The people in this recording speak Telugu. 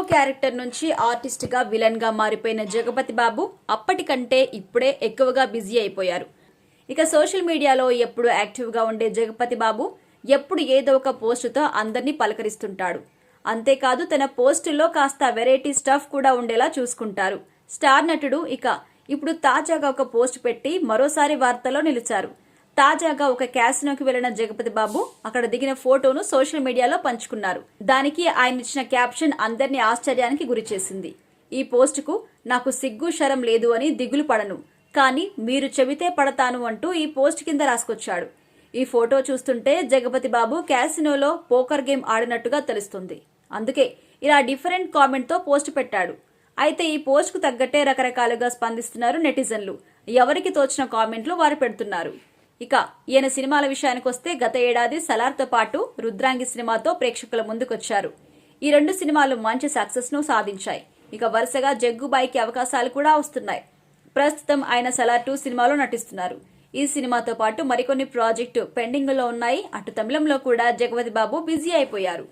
హీరో క్యారెక్టర్ నుంచి ఆర్టిస్ట్గా విలన్గా మారిపోయిన జగపతి బాబు అప్పటికంటే ఇప్పుడే ఎక్కువగా బిజీ అయిపోయారు. ఇక సోషల్ మీడియాలో ఎప్పుడు యాక్టివ్గా ఉండే జగపతి బాబు ఎప్పుడు ఏదో ఒక పోస్టుతో అందరినీ పలకరిస్తుంటాడు. అంతేకాదు తన పోస్టుల్లో కాస్త వెరైటీ స్టఫ్ కూడా ఉండేలా చూసుకుంటారు. స్టార్ నటుడు ఇక ఇప్పుడు తాజాగా ఒక పోస్ట్ పెట్టి మరోసారి వార్తల్లో నిలిచారు. తాజాగా ఒక క్యాసినోకి వెళ్ళిన జగపతి బాబు అక్కడ దిగిన ఫోటోను సోషల్ మీడియాలో పంచుకున్నారు. దానికి ఆయన ఇచ్చిన క్యాప్షన్ అందరినీ ఆశ్చర్యానికి గురిచేసింది ఈ పోస్టుకు నాకు సిగ్గు శరం లేదు అని దిగులు పడను. కానీ మీరు చెబితే పడతాను అంటూ ఈ పోస్ట్ కింద రాసుకొచ్చాడు. ఈ ఫోటో చూస్తుంటే జగపతి బాబు క్యాసినోలో పోకర్ గేమ్ ఆడినట్టుగా తెలుస్తుంది. అందుకే ఇలా డిఫరెంట్ కామెంట్తో పోస్ట్ పెట్టాడు. అయితే ఈ పోస్ట్కు తగ్గట్టే రకరకాలుగా స్పందిస్తున్నారు నెటిజన్లు. ఎవరికి తోచిన కామెంట్లు వారు పెడుతున్నారు. ఇక ఈయన సినిమాల విషయానికి వస్తే గత ఏడాది సలార్తో పాటు రుద్రాంగి సినిమాతో ప్రేక్షకుల ముందుకొచ్చారు. ఈ రెండు సినిమాలు మంచి సక్సెస్ను సాధించాయి. ఇక వరుసగా జగ్గుబాయికి అవకాశాలు కూడా వస్తున్నాయి. ప్రస్తుతం ఆయన సలార్ టూ సినిమాలో నటిస్తున్నారు. ఈ సినిమాతో పాటు మరికొన్ని ప్రాజెక్టు పెండింగ్లో ఉన్నాయి. అటు తమిళంలో కూడా జగపతి బాబు బిజీ అయిపోయారు.